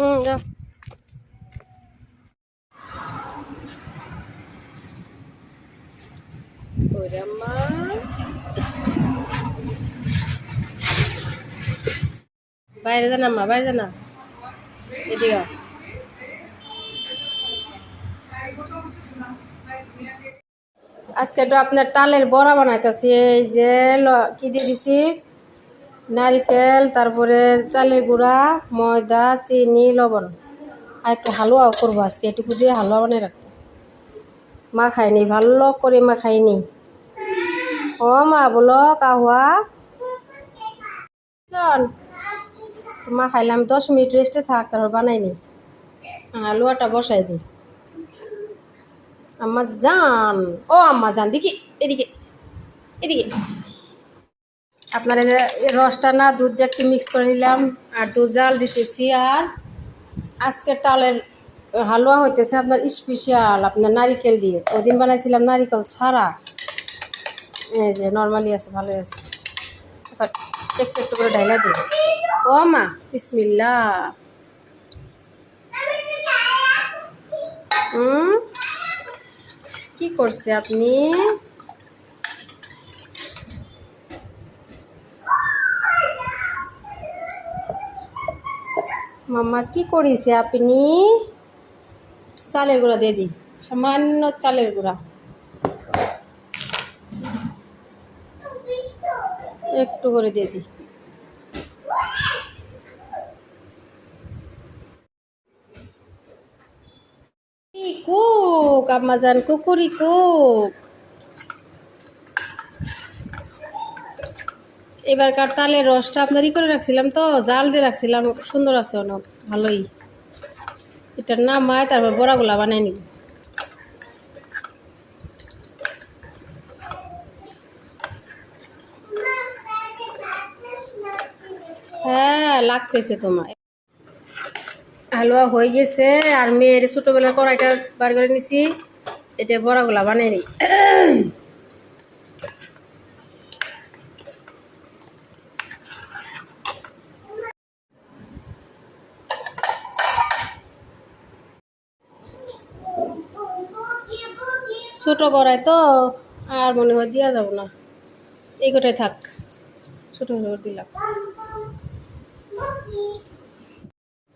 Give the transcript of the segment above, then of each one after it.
হুম, যা। বাইরে জানা মা বাইরে জানা এদিকে আজকে তো আপনার তালের বড়া বানাইতেছি, এই যে কি দিয়ে দিছি? নারিকেল, তারপরে চালের গুঁড়া, ময়দা, চিনি, লবণ। আর একটু হালুয়াও করব আজকে, এটুকু দিয়ে হালুয়া বানিয়ে রাখব। মা খাইনি ভালো করে মা খাইনি ও মা, বলো কাহুয়া। চল মা খাইলাম, দশ মিনিট রেস্টে থাক, তারপর বানাইনি। হালুয়াটা বসাই দিই। আম্মা জান, ও আম্মা জান, দেখি, এদিকে এদিকে। আপনার রসটা না দুধ দিয়ে একটু মিক্স করে নিলাম, আর দুধ জাল দিতেছি, আর আজকের তালের হালুয়া হইতেছে আপনার স্পেশাল আপনার নারিকেল দিয়ে। ওদিন বানাইছিলাম নারিকেল ছাড়া। এই যে নর্মালি আছে, ভালোই আছে। একটু একটু করে ঢাইলা দিই। ও মা বিসমিল্লা হুম? কি করছে আপনি? মাম্মা, কি করিছে আপনি? চালের গুঁড়া দিয়ে দিই সামান্য চালের গুঁড়া। একটু করে দিয়ে দিই কুক আম্মা জান কুকুরি কুক। এবারকার তালের রসটা আপনার ই করে রাখছিলাম তো, জাল দিয়ে রাখছিলাম, সুন্দর আছে অনেক ভালোই। এটার নাম হয় তারপর বড়াগুলা বানাই নিব। হ্যাঁ লাগতেছে তোমার হালুয়া হয়ে গেছে, আর মেয়ের ছোটোবেলার কড়াইটা বার করে নিছি এটা বড়াগুলা বানাই নিই। ছোটো কড়াই তো আর মনে হয় দেওয়া যাব না এই কটাই থাক ছোটো করে দিলাম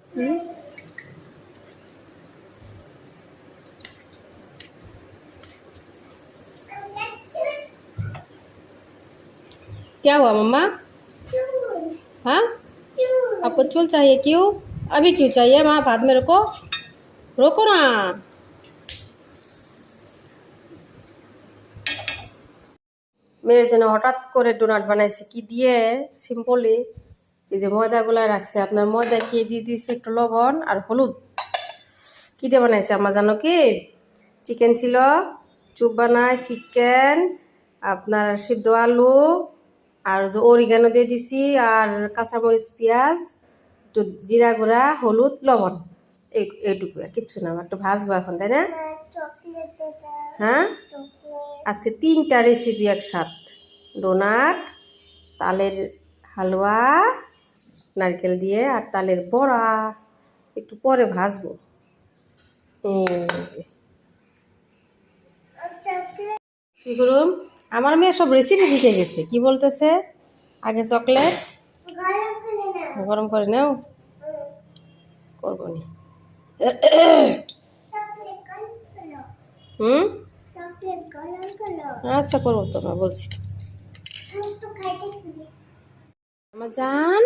হুম क्या हुआ मम्मा हाँ आपको चूल चाहिए क्यों अभी क्यों चाहिए माँ हाथ में रखो रोको ना মেয়ের জন্য হঠাৎ করে ডোনাট বানাইছে কি দিয়ে? সিম্পলি এই যে ময়দাগুলা রাখছে আপনার ময়দা কি দিয়ে দিয়েছে? একটু লবণ আর হলুদ। কি দিয়ে বানাইছে আমার জানো কি? চিকেন ছিল চুপ বানায় চিকেন আপনার সিদ্ধ আলু আর যে অরিগানো দিয়ে দিছি আর কাঁচামরিচ পেঁয়াজ একটু জিরা গুঁড়া হলুদ লবণ। এই এইটুকু আর কিচ্ছু না একটু ভাজবো এখন তাই না? হ্যাঁ? আজকে তিনটা রেসিপি একসাথ। ডোনাট তালের হালুয়া, নারকেল দিয়ে আর তালের বড়া। একটু পরে ভাজবো। কি করুম? আমার মেয়ে সব রেসিপি শিখে গেছে। কি বলতেছে? আগে চকলেট গরম করে নাও। করব নি। হুম? আচ্ছা করব তো না বলছি। আমার জান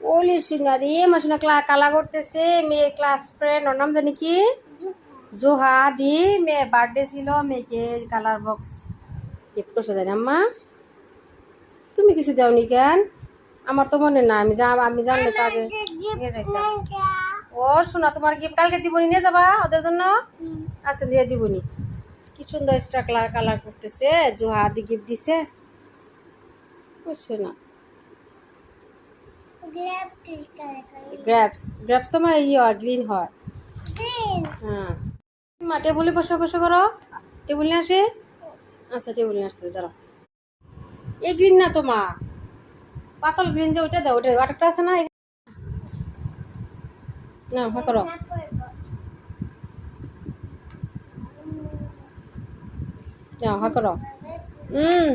ওলি আমার ক্লা কালা করতেছে ক্লাস ফ্রেন্ড ওর নাম জানি কি? জোহা দি মেয়ে বার্থডে ছিল মেয়েকে কালার বক্স গিফট করছে জানি আম্মা। তুমি কিছু দাওনি কেন? আমার তো মনে না আমি যা আমি জানলে তো আগে নিয়ে যাইতাম। ও শোনা তোমার গিফট কালকে দিবনি নিয়ে যাবা ওদের জন্য? আচ্ছা দিয়ে দিবনি। কি সুন্দর এক্সট্রা কালার কালার করতেছে, জোহা দি গিফট দিছে। বুঝছ না ইয়ে হয় হয়। হ্যাঁ। মা করো। আচ্ছা নিয়ে না তো, মা। পাতল গ্রিন যে, ওইটা দাও আছে না না হ্যাঁ করো। যাও হা করো হুম